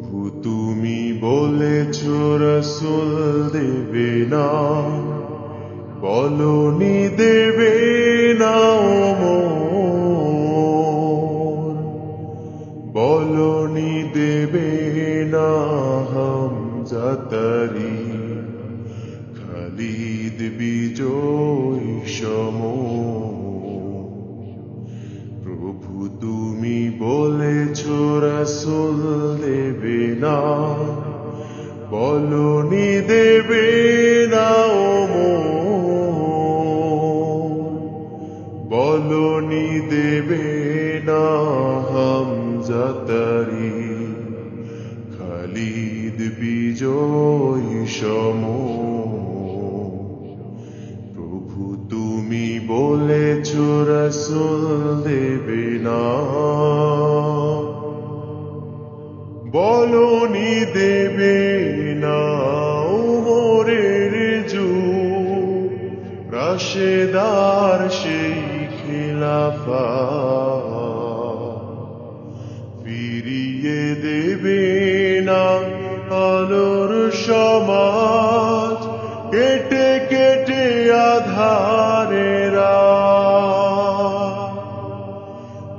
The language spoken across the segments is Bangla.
প্রভু, তুমি বলেছ, রসুল দেবে না। বলনি দেবে না বলনি দেবে না, হাম জাতারি। খালিদ বিজয় সম প্রভু তুমি বলেছ রসুল দেবে না। বলনি দেবে না বলনি দেবে না হামজাতারি খালিদ বিজয় সম বলনি দেবে না উমরের যু রাশেদার সেই খিলাফা ফিরিয়ে দেবে না আলোর সমাজ।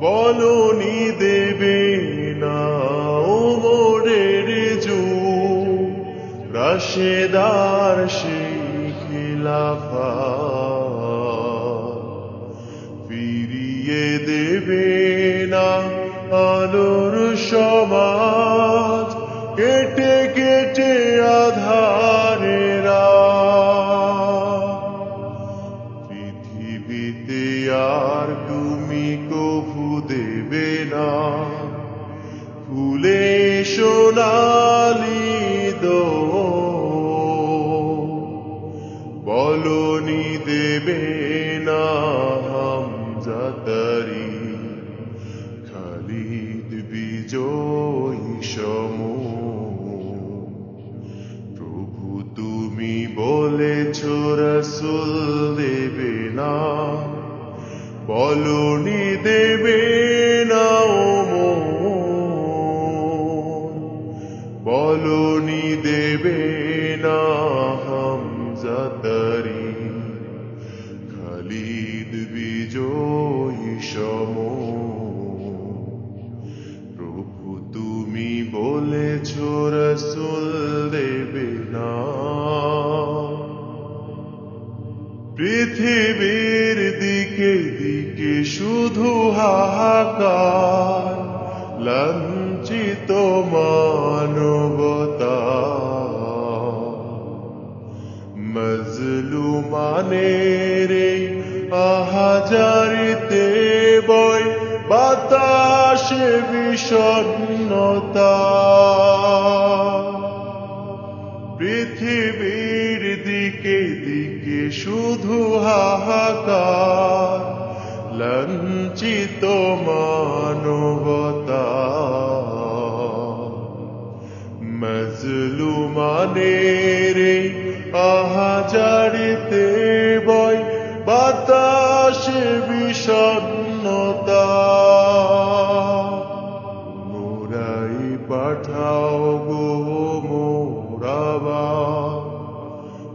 বলনি দেবে না ওমরের যু রাশেদার সেই খিলাফা ফিরিয়ে দেবে না আলোর সমাজ কেটে আর তুমি কভু দেবে না। ফুলে সোনালি দো বলনি দেবে না হামজাতারি খালিদ বিজয় সম প্রভু তুমি বলেছ রসুল দেবে না। বলনি দেবে না বলনি দেবে না হামজাতারি খালিদ বিজয় সম প্রভু তুমি বলেছ পৃথিবীর দিকে দিকে শুধু হাহাকার লাঞ্ছিত মানবতা। মজলুমানের আহাজারিতে বই বাতাসে বিষণ্ণতা। পৃথিবীর দিকে দিকে শুধু হাহাকার লঞ্চিত মানবতা এই আহাজারিতে বই বাতাসে বিষণ্ণতা মোরাই পাঠাও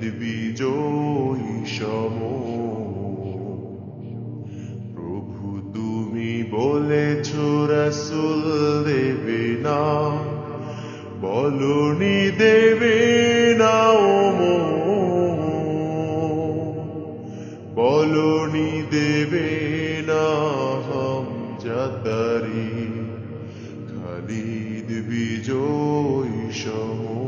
বিজয় সম। প্রভু, তুমি বলেছ রসুল দেবে না, বলনি দেবে না ওমর বলনি দেবে না হম হামজাতারি খালিদ বিজয় সম।